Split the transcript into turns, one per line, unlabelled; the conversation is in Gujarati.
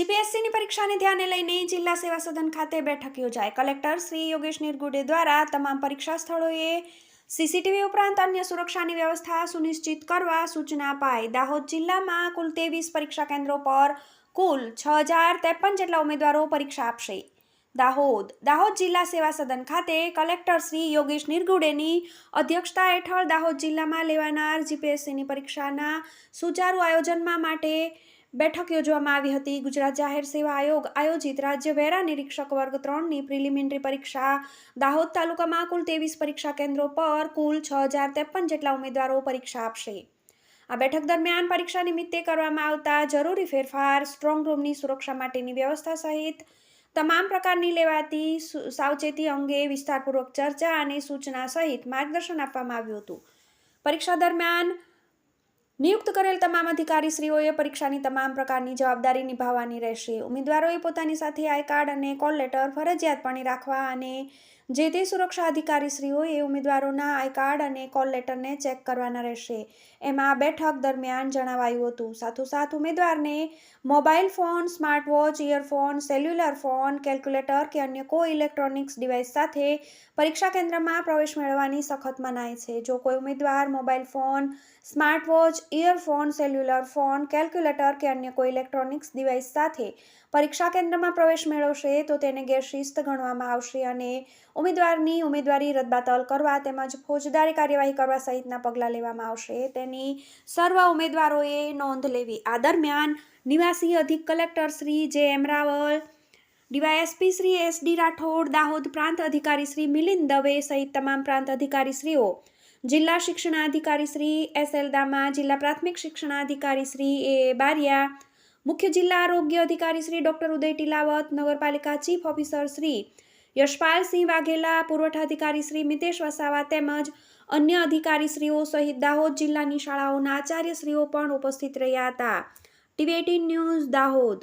જીપીએસસીની પરીક્ષાને ધ્યાને લઈને જિલ્લા સેવા સદન ખાતે બેઠક યોજાઈ. કલેક્ટર શ્રી યોગેશ નિરગુડે દ્વારા તમામ પરીક્ષા સ્થળોએ સીસીટીવી ઉપરાંત અન્ય સુરક્ષાની વ્યવસ્થા સુનિશ્ચિત કરવા સૂચના અપાઈ. દાહોદ જિલ્લામાં કુલ ત્રેવીસ પરીક્ષા કેન્દ્રો પર કુલ છ હજાર ત્રેપન જેટલા ઉમેદવારો પરીક્ષા આપશે. દાહોદ દાહોદ જિલ્લા સેવા સદન ખાતે કલેક્ટર શ્રી યોગેશ નિરગુડેની અધ્યક્ષતા હેઠળ દાહોદ જિલ્લામાં લેવાનાર જીપીએસસીની પરીક્ષાના સુચારુ આયોજનમાં માટે બેઠક યોજવામાં આવી હતી. ગુજરાત જાહેર સેવા આયોગ આયોજિત રાજ્ય વેરા નિરીક્ષક વર્ગ ત્રણની પ્રિલિમિનરી પરીક્ષા. દાહોદ તાલુકામાં કુલ ત્રેવીસ પરીક્ષા કેન્દ્રો પર કુલ છ હજાર ત્રેપન જેટલા ઉમેદવારો પરીક્ષા આપશે. આ બેઠક દરમિયાન પરીક્ષા નિમિત્તે કરવામાં આવતા જરૂરી ફેરફાર, સ્ટ્રોંગ રૂમની સુરક્ષા માટેની વ્યવસ્થા સહિત તમામ પ્રકારની લેવાતી સાવચેતી અંગે વિસ્તારપૂર્વક ચર્ચા અને સૂચના સહિત માર્ગદર્શન આપવામાં આવ્યું હતું. પરીક્ષા દરમિયાન નિયુક્ત કરેલ તમામ અધિકારીશ્રીઓએ પરીક્ષાની તમામ પ્રકારની જવાબદારી નિભાવવાની રહેશે. ઉમેદવારોએ પોતાની સાથે આઈ કાર્ડ અને કોલ લેટર ફરજિયાતપણે રાખવા અને જે તે સુરક્ષા અધિકારીશ્રીઓએ ઉમેદવારોના આઈ કાર્ડ અને કોલ લેટરને ચેક કરવાના રહેશે. એમાં બેઠક દરમિયાન જણાવાયું હતું. સાથોસાથ ઉમેદવારને mobile phone smart watch earphone, cellular phone, calculator કે અન્ય કોઈ ઇલેક્ટ્રોનિક્સ ડિવાઇસ સાથે પરીક્ષા કેન્દ્રમાં પ્રવેશ મેળવવાની સખત મનાય છે. જો કોઈ ઉમેદવાર mobile phone smart watch earphone, cellular phone, calculator કે અન્ય કોઈ ઇલેક્ટ્રોનિક્સ ડિવાઇસ સાથે પરીક્ષા કેન્દ્રમાં પ્રવેશ મેળવશે તો તેને ગેરશિસ્ત ગણવામાં આવશે અને ઉમેદવારની ઉમેદવારી રદબાતલ કરવા તેમજ ફોજદારી કાર્યવાહી કરવા સહિતના પગલાં લેવામાં આવશે. તેની સર્વ ઉમેદવારોએ નોંધ લેવી. આ દરમિયાન નિવાસી અધિક collector Shri J M Raval, DYSP Shri S D Rathod, Dahod પ્રાંત અધિકારી શ્રી મિલિંદ દવે સહિત તમામ પ્રાંત અધિકારીશ્રીઓ જિલ્લા શિક્ષણાધિકારી શ્રી એસ એલદામા, જિલ્લા પ્રાથમિક શિક્ષણાધિકારી શ્રી એ બારિયા, મુખ્ય જિલ્લા આરોગ્ય અધિકારી શ્રી ડોક્ટર ઉદય ટીલાવત, નગરપાલિકા ચીફ ઓફિસર શ્રી યશપાલસિંહ વાઘેલા પુરવઠા અધિકારી શ્રી મિતેશ વસાવા તેમજ અન્ય અધિકારીશ્રીઓ સહિત દાહોદ જિલ્લાની શાળાઓના આચાર્યશ્રીઓ પણ ઉપસ્થિત રહ્યા હતા. TV news Dahod.